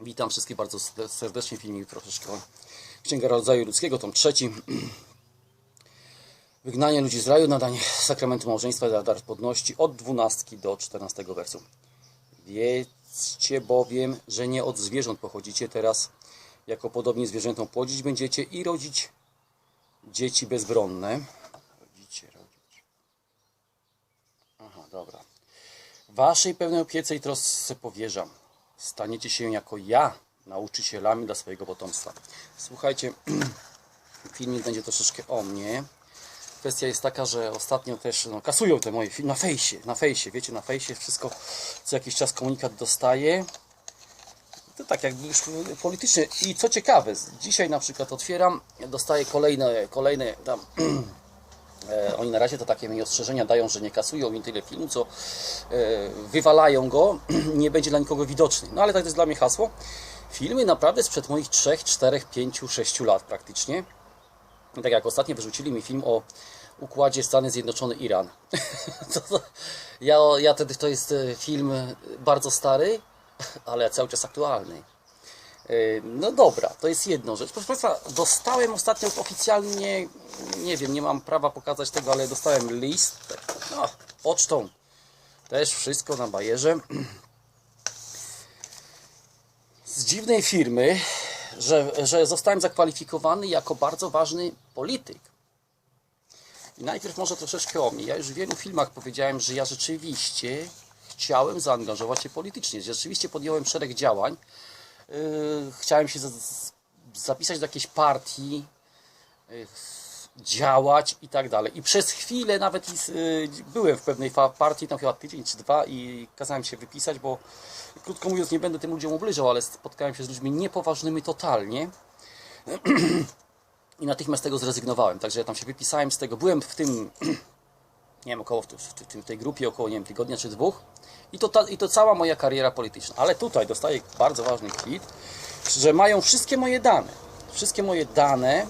Witam wszystkich bardzo serdecznie. Filmik troszeczkę Księga Rodzaju Ludzkiego, tom trzeci. Wygnanie ludzi z raju, nadanie sakramentu małżeństwa za dar podności od 12 do 14 wersu. Wiedzcie bowiem, że nie od zwierząt pochodzicie teraz, jako podobnie zwierzętom płodzić będziecie i rodzić dzieci bezbronne. Rodzicie, rodzić. Aha, dobra. Waszej pełnej opiece i trosce powierzam. Staniecie się jako ja nauczycielami dla swojego potomstwa. Słuchajcie, filmik będzie troszeczkę o mnie. Kwestia jest taka, że ostatnio też no, kasują te moje filmy na fejsie, na fejsie, wiecie, na fejsie wszystko co jakiś czas komunikat dostaję. To tak jakby już politycznie. I co ciekawe, dzisiaj na przykład otwieram, dostaję kolejne, kolejne tam Oni na razie to takie mi ostrzeżenia dają, że nie kasują mi tyle filmu, co e, wywalają go, nie będzie dla nikogo widoczny. No ale tak to jest dla mnie hasło. Filmy naprawdę sprzed moich 3, 4, 5, 6 lat praktycznie. Tak jak ostatnio wyrzucili mi film o układzie Stany Zjednoczone-Iran. ja, ja wtedy to jest e, film bardzo stary, ale cały czas aktualny. No dobra, to jest jedno rzecz. Proszę Państwa, dostałem ostatnio oficjalnie, nie wiem, nie mam prawa pokazać tego, ale dostałem list, no, pocztą, też wszystko na bajerze, z dziwnej firmy, że, że zostałem zakwalifikowany jako bardzo ważny polityk. I najpierw może troszeczkę o mnie. Ja już w wielu filmach powiedziałem, że ja rzeczywiście chciałem zaangażować się politycznie. Rzeczywiście podjąłem szereg działań, chciałem się zapisać do jakiejś partii, yy, działać i tak dalej. I przez chwilę nawet yy, byłem w pewnej partii, tam chyba tydzień czy dwa i kazałem się wypisać, bo krótko mówiąc nie będę tym ludziom ubliżał, ale spotkałem się z ludźmi niepoważnymi totalnie i natychmiast z tego zrezygnowałem. Także ja tam się wypisałem z tego. Byłem w tym nie wiem, około w, w, w tej grupie około, nie wiem, tygodnia czy dwóch. I to, ta, I to cała moja kariera polityczna. Ale tutaj dostaję bardzo ważny kwit, że mają wszystkie moje dane. Wszystkie moje dane.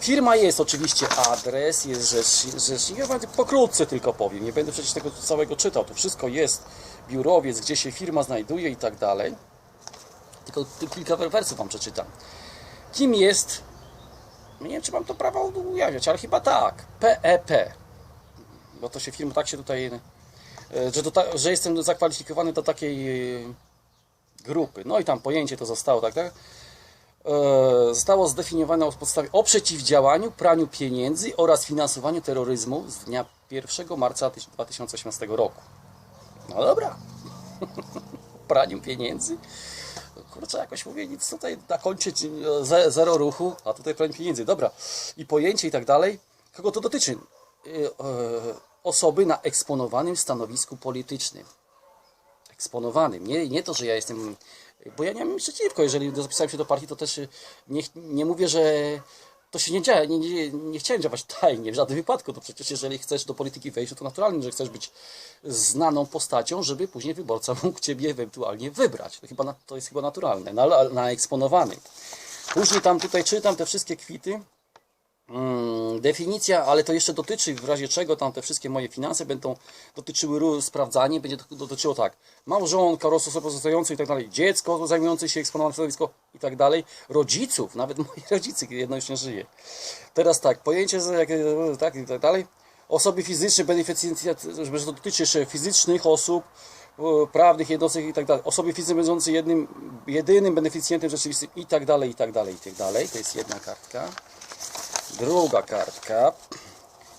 Firma jest oczywiście adres, jest rzecz, rzecznik. Ja pokrótce tylko powiem. Nie będę przecież tego całego czytał. To wszystko jest biurowiec, gdzie się firma znajduje i tak dalej. Tylko ty- kilka wersów wam przeczytam. Kim jest nie wiem, czy mam to prawo ujawniać, ale chyba tak. PEP bo to się film tak się tutaj, e, że, do że jestem zakwalifikowany do takiej e, grupy. No i tam pojęcie to zostało, tak, tak? E, Zostało zdefiniowane na podstawie o przeciwdziałaniu praniu pieniędzy oraz finansowaniu terroryzmu z dnia 1 marca 2018 roku. No dobra. praniu pieniędzy? Kurczę, jakoś mówię, nic tutaj nakończyć, ze- zero ruchu, a tutaj pranie pieniędzy. Dobra. I pojęcie i tak dalej. Kogo to dotyczy? Osoby na eksponowanym stanowisku politycznym. Eksponowanym. Nie, nie to, że ja jestem. Bo ja nie mam przeciwko. Jeżeli zapisałem się do partii, to też e, nie, nie mówię, że to się nie dzieje. Nie, nie, nie chciałem działać tajnie w żadnym wypadku. To przecież, jeżeli chcesz do polityki wejść, to naturalnie, że chcesz być znaną postacią, żeby później wyborca mógł ciebie ewentualnie wybrać. To, chyba, to jest chyba naturalne. Na, na eksponowanym. Później tam tutaj czytam te wszystkie kwity. Mm, definicja, ale to jeszcze dotyczy, w razie czego tam te wszystkie moje finanse będą dotyczyły sprawdzanie, będzie dotyczyło tak, małżonka, osoby pozostające i tak dalej, dziecko zajmujące się eksponowanym stanowisko i tak dalej, rodziców, nawet moi rodzice, jedno już nie żyje. Teraz tak, pojęcie, tak i tak dalej, osoby fizyczne, beneficjencja, że to dotyczy jeszcze fizycznych osób, prawnych jednostek i tak dalej, osoby fizyczne będące jednym, jedynym beneficjentem rzeczywistym i tak dalej, i tak dalej, i tak dalej, to jest jedna kartka. Druga kartka.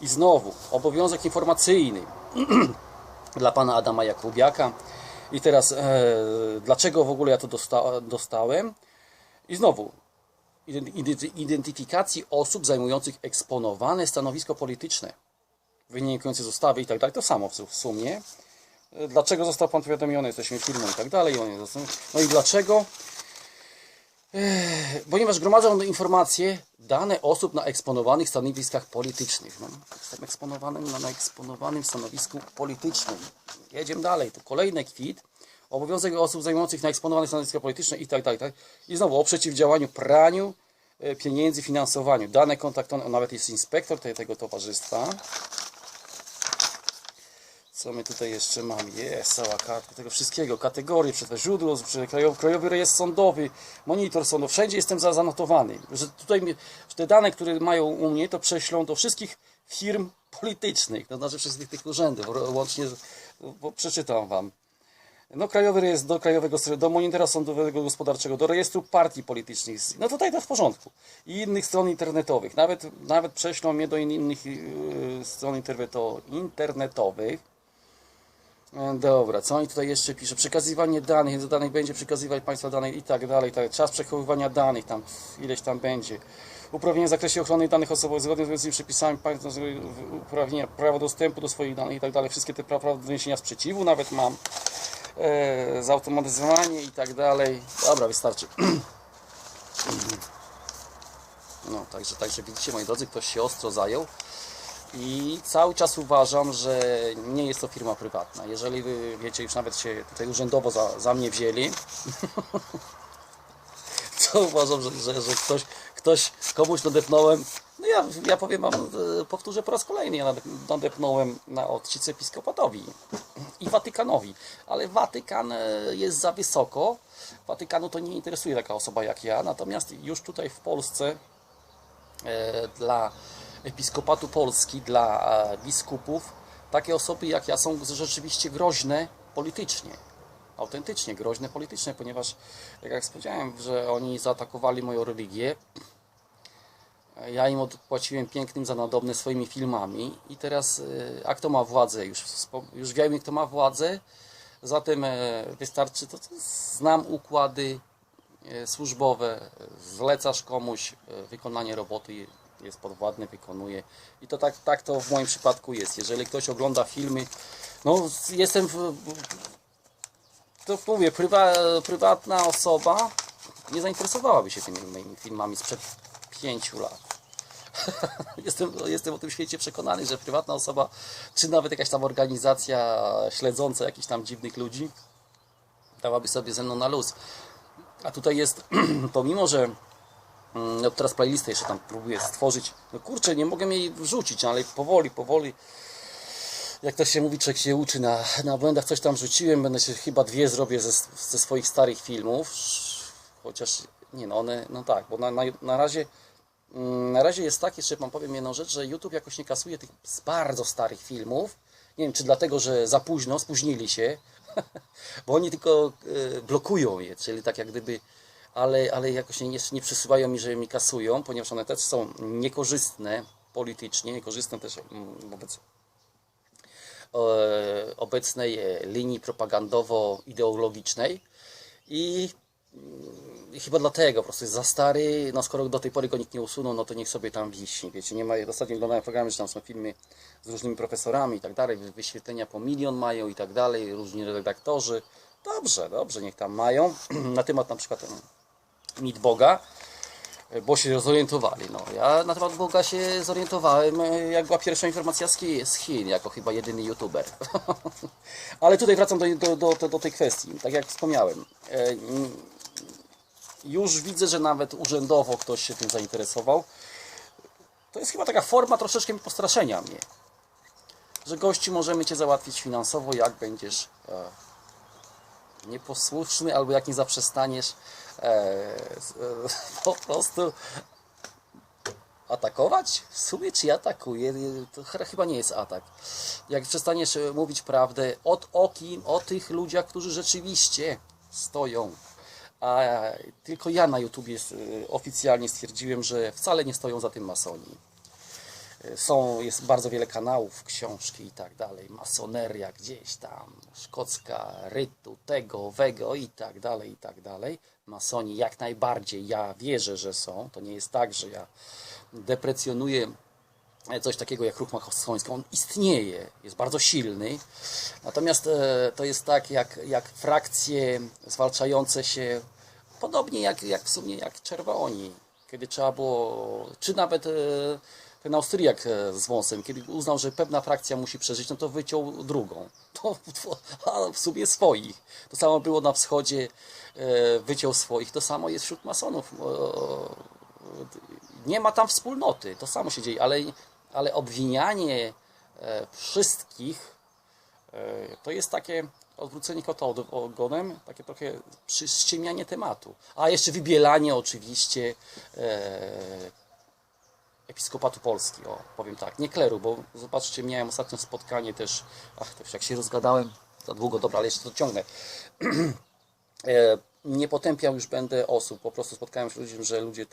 I znowu obowiązek informacyjny dla pana Adama Jakubiaka. I teraz e, dlaczego w ogóle ja to dosta, dostałem? I znowu ident- identyfikacji osób zajmujących eksponowane stanowisko polityczne wynikające z ustawy i tak dalej. To samo w su- w sumie. E, Dlaczego został pan powiadomiony? Jesteśmy firmą i tak dalej. No i dlaczego? Ponieważ gromadzą informacje, dane osób na eksponowanych stanowiskach politycznych. No, jestem eksponowanym na, na eksponowanym stanowisku politycznym. Jedziemy dalej. Tu kolejny kwit. Obowiązek osób zajmujących na eksponowanych stanowiskach politycznych i tak dalej. Tak. I znowu o przeciwdziałaniu praniu e, pieniędzy, finansowaniu. Dane kontaktowe, nawet jest inspektor te- tego towarzystwa. Co my tutaj jeszcze mamy? Jest cała kartka tego wszystkiego. Kategorie, przed źródło, krajowy, krajowy rejestr sądowy, monitor sądowy. Wszędzie jestem za- zanotowany. Że tutaj te dane, które mają u mnie, to prześlą do wszystkich firm politycznych. To znaczy wszystkich tych urzędów. Łącznie, bo przeczytam wam. No, krajowy rejestr do krajowego, do monitora sądowego gospodarczego, do rejestru partii politycznych. No tutaj to w porządku. I innych stron internetowych. Nawet, nawet prześlą mnie do in- innych yy, stron interneto, internetowych. E, Dobra, co oni tutaj jeszcze pisze? Przekazywanie danych, do danych będzie przekazywać państwa danych i tak dalej, tak. Czas przechowywania danych, tam ileś tam będzie. Uprawnienia w zakresie ochrony danych osobowych zgodnie z przepisami państwa, uprawnienia, prawo dostępu do swoich danych i tak dalej. Wszystkie te prawa do wniesienia sprzeciwu nawet mam. E, zautomatyzowanie i tak dalej. Dobra, wystarczy. No, także, także widzicie, moi drodzy, ktoś się ostro zajął. I cały czas uważam, że nie jest to firma prywatna. Jeżeli wy wiecie, już nawet się tutaj urzędowo za, za mnie wzięli, to uważam, że, że, że ktoś, ktoś komuś nadepnąłem. No ja, ja powiem wam, e, powtórzę po raz kolejny, ja nade- nadepnąłem na odcice episkopatowi i Watykanowi. Ale Watykan e, jest za wysoko. Watykanu to nie interesuje taka osoba jak ja. Natomiast już tutaj w Polsce e, dla Episkopatu Polski, dla e, biskupów, takie osoby jak ja są rzeczywiście groźne politycznie. Autentycznie groźne politycznie, ponieważ, jak jak powiedziałem, że oni zaatakowali moją religię. Ja im odpłaciłem pięknym za nadobne swoimi filmami i teraz, e, a kto ma władzę? Już, już wiemy, kto ma władzę, zatem e, wystarczy, to, to znam układy służbowe, zlecasz komuś wykonanie roboty, jest podwładny, wykonuje. I to tak, tak to w moim przypadku jest. Jeżeli ktoś ogląda filmy, no jestem w, to mówię, prywa, prywatna osoba nie zainteresowałaby się tymi moimi filmami sprzed pięciu lat. jestem, jestem o tym świecie przekonany, że prywatna osoba, czy nawet jakaś tam organizacja śledząca jakichś tam dziwnych ludzi, dałaby sobie ze mną na luz. A tutaj jest, pomimo że no teraz playlistę jeszcze tam próbuję stworzyć, no kurczę, nie mogę jej wrzucić, ale powoli, powoli. Jak to się mówi, człowiek się uczy na, na błędach, coś tam rzuciłem, będę się chyba dwie zrobię ze, ze swoich starych filmów, chociaż nie no, one, no tak, bo na, na, na razie mm, na razie jest tak, jeszcze Wam powiem jedną rzecz, że YouTube jakoś nie kasuje tych bardzo starych filmów, nie wiem, czy dlatego, że za późno, spóźnili się, bo oni tylko e, blokują je, czyli tak jak gdyby, ale, ale jakoś nie, nie przysyłają mi, że mi kasują, ponieważ one też są niekorzystne politycznie, niekorzystne też mm, wobec e, obecnej e, linii propagandowo-ideologicznej. I mm, chyba dlatego po prostu jest za stary, no skoro do tej pory go nikt nie usunął, no to niech sobie tam wisi, wiecie, nie ma, ostatnio oglądałem programy, że tam są filmy z różnymi profesorami i tak dalej, wyświetlenia po milion mają i tak dalej, różni redaktorzy, dobrze, dobrze, niech tam mają, na temat na przykład em, mit Boga, bo się zorientowali. No, ja na temat Boga się zorientowałem, jak była pierwsza informacja z Chin, jako chyba jedyny youtuber. Ale tutaj wracam do, do, do, do, tej kwestii. Tak jak wspomniałem, e, już widzę, że nawet urzędowo ktoś się tym zainteresował. To jest chyba taka forma troszeczkę postraszenia mnie. Że gości możemy Cię załatwić finansowo, jak będziesz e, nieposłuszny, albo jak nie zaprzestaniesz e, e, po prostu atakować? W sumie czy atakuje? To ch- chyba nie jest atak. Jak przestaniesz e, mówić prawdę od o kim, o tych ludziach, którzy rzeczywiście stoją. A tylko ja na YouTubie e, oficjalnie stwierdziłem, że wcale nie stoją za tym masoni. Są, jest bardzo wiele kanałów, książki i tak dalej, masoneria gdzieś tam, szkocka, rytu, tego, owego i tak dalej, i tak dalej. Masoni jak najbardziej, ja wierzę, że są. To nie jest tak, że ja deprecjonuję coś takiego jak ruch masoński. On istnieje, jest bardzo silny. Natomiast e, to jest tak, jak, jak frakcje zwalczające się, podobnie jak, jak w sumie jak czerwoni, kiedy trzeba było, czy nawet e, ten Austriak e, z wąsem, kiedy uznał, że pewna frakcja musi przeżyć, no to wyciął drugą. To, a w sumie swoich. To samo było na wschodzie, e, wyciął swoich. To samo jest wśród masonów. Nie ma tam wspólnoty, to samo się dzieje, ale, ale obwinianie e, wszystkich To jest takie odwrócenie kota ogonem, takie trochę przyściemianie tematu. A jeszcze wybielanie oczywiście Episkopatu Polski, o, powiem tak, nie kleru, bo zobaczcie, miałem ostatnio spotkanie też, ach, to już jak się rozgadałem za długo, dobra, ale jeszcze to ciągnę. E, nie potępiam już będę osób, po prostu spotkałem się z ludźmi, że ludzie e,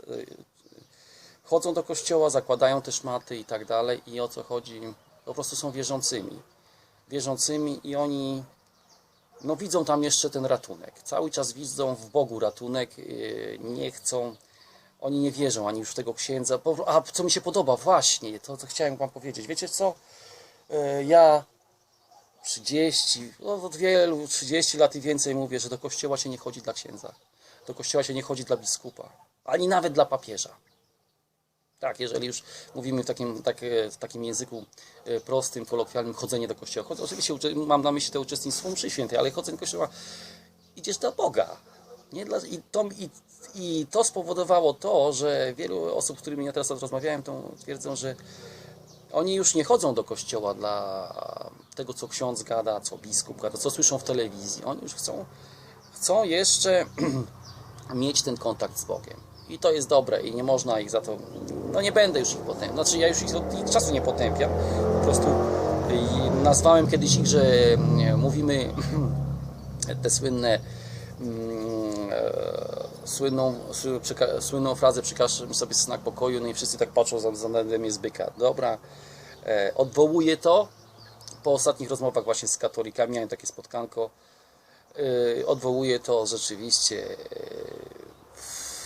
chodzą do kościoła, zakładają też maty i tak dalej i o co chodzi, po prostu są wierzącymi. Wierzącymi i oni no widzą tam jeszcze ten ratunek. Cały czas widzą w Bogu ratunek, yy, nie chcą, oni nie wierzą ani już w tego księdza. A co mi się podoba, właśnie, to, to chciałem Wam powiedzieć. Wiecie co? Yy, Ja 30, no od wielu, 30 lat i więcej mówię, że do kościoła się nie chodzi dla księdza. Do kościoła się nie chodzi dla biskupa, ani nawet dla papieża. Tak, jeżeli już mówimy w takim, tak, e, w takim języku e, prostym, kolokwialnym, chodzenie do kościoła. Chodzę, oczywiście mam na myśli to uczestnictwo mszy świętej, ale chodzenie do kościoła, idziesz do Boga. Nie dla, i, to, i, I to spowodowało to, że wielu osób, z którymi ja teraz rozmawiałem, to twierdzą, że oni już nie chodzą do kościoła dla tego, co ksiądz gada, co biskup gada, co słyszą w telewizji. Oni już chcą, chcą jeszcze mieć ten kontakt z Bogiem. I to jest dobre i nie można ich za to, no nie będę już ich potępiał. Znaczy ja już ich od czasu nie potępiam. Po prostu nazwałem kiedyś ich, że mm, mówimy te słynne mm, e, słynną, słynną frazę przykaż mi sobie znak pokoju, no i wszyscy tak patrzą za względem jest byka. Dobra, e, odwołuję to. Po ostatnich rozmowach właśnie z katolikami miałem takie spotkanko. E, odwołuję to rzeczywiście. e,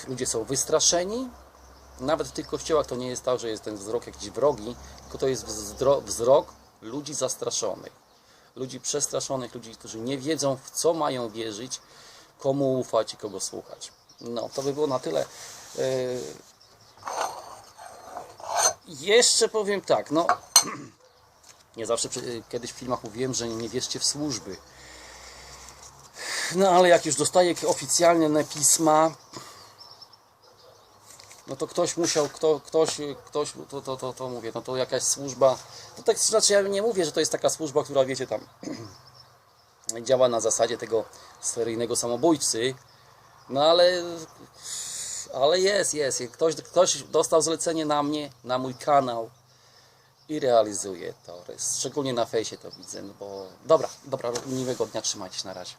ludzie są wystraszeni. Nawet w tych kościołach to nie jest tak, że jest ten wzrok jakiś wrogi, tylko to jest wzro- wzrok ludzi zastraszonych. Ludzi przestraszonych, ludzi, którzy nie wiedzą, w co mają wierzyć, komu ufać i kogo słuchać. No, to by było na tyle. Yy, Jeszcze powiem tak, no. Nie zawsze kiedyś w filmach mówiłem, że nie wierzcie w służby. No ale jak już dostaję oficjalne pisma, no to ktoś musiał, kto, ktoś, ktoś to, to, to, to mówię, no to jakaś służba, to tak znaczy ja nie mówię, że to jest taka służba, która wiecie tam działa na zasadzie tego seryjnego samobójcy, no ale ale jest, jest, ktoś, ktoś dostał zlecenie na mnie, na mój kanał i realizuje to, szczególnie na fejsie to widzę, no bo dobra, dobra, miłego dnia, trzymajcie się na razie.